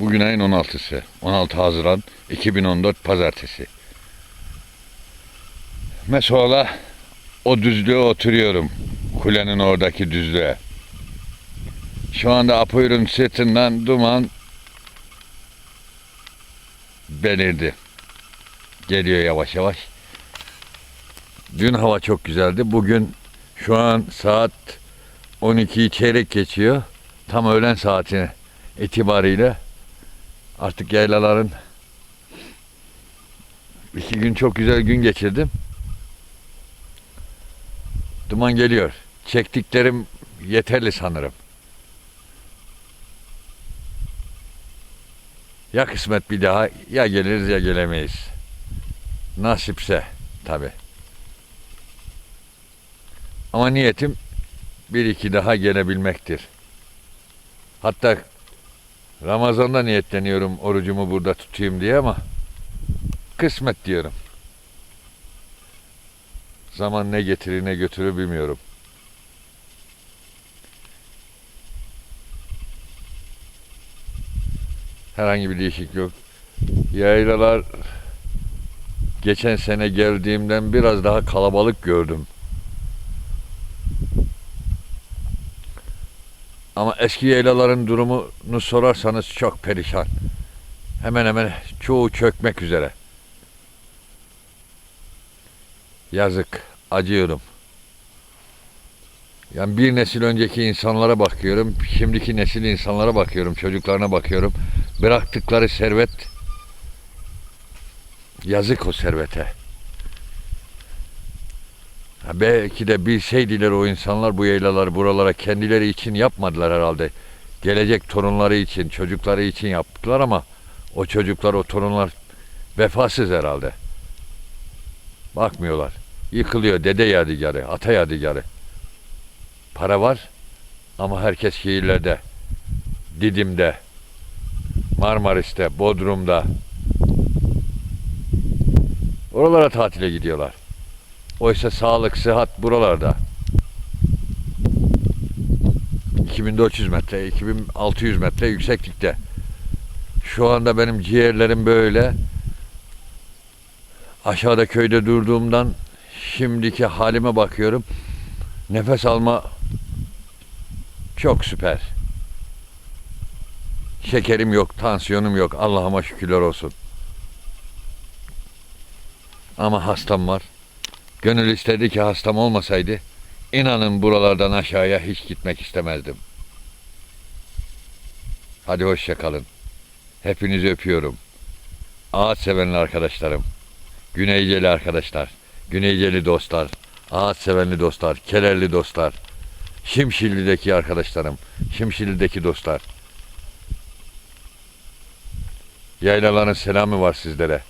Bugün ayın 16'sı. 16 Haziran 2014 Pazartesi. Mesela o düzlüğe oturuyorum. Kulenin oradaki düzlüğe. Şu anda Apoyur'un sırtından duman belirdi. Geliyor yavaş yavaş. Dün hava çok güzeldi. Bugün şu an saat 12'yi çeyrek geçiyor. Tam öğlen saati itibariyle artık yaylaların iki gün çok güzel gün geçirdim. Duman geliyor. Çektiklerim yeterli sanırım. Ya kısmet bir daha ya geliriz ya gelemeyiz. Nasipse tabi. Ama niyetim bir iki daha gelebilmektir. Hatta Ramazan'da niyetleniyorum orucumu burada tutayım diye ama kısmet diyorum. Zaman ne getirir ne götürür bilmiyorum. Herhangi bir değişiklik yok. Yaylalar geçen sene geldiğimden biraz daha kalabalık gördüm. Ama eski yaylaların durumunu sorarsanız çok perişan. Hemen hemen çoğu çökmek üzere. Yazık, acıyorum. Yani bir nesil önceki insanlara bakıyorum, şimdiki nesil insanlara bakıyorum, çocuklarına bakıyorum. Bıraktıkları servet, yazık o servete. Belki de bilseydiler o insanlar bu yaylaları buralara kendileri için yapmadılar herhalde. Gelecek torunları için, çocukları için yaptılar ama o çocuklar, o torunlar vefasız herhalde. Bakmıyorlar. Yıkılıyor dede yadigarı, ata yadigarı. Para var ama herkes şehirlerde, Didim'de, Marmaris'te, Bodrum'da. Oralara tatile gidiyorlar. Oysa sağlık, sıhhat buralarda. 2400 metre, 2600 metre yükseklikte. Şu anda benim ciğerlerim böyle. Aşağıda köyde durduğumdan şimdiki halime bakıyorum. Nefes alma çok süper. Şekerim yok, tansiyonum yok. Allah'ıma şükürler olsun. Ama hastam var. Gönül istedi ki hastam olmasaydı inanın buralardan aşağıya hiç gitmek istemezdim. Hadi hoşça kalın. Hepinizi öpüyorum. Ağaç sevenli arkadaşlarım, Güneyceli arkadaşlar, Güneyceli dostlar, ağaç sevenli dostlar, Kelerli dostlar, Şimşilli'deki arkadaşlarım, Şimşilli'deki dostlar. Yaylaların selamı var sizlere.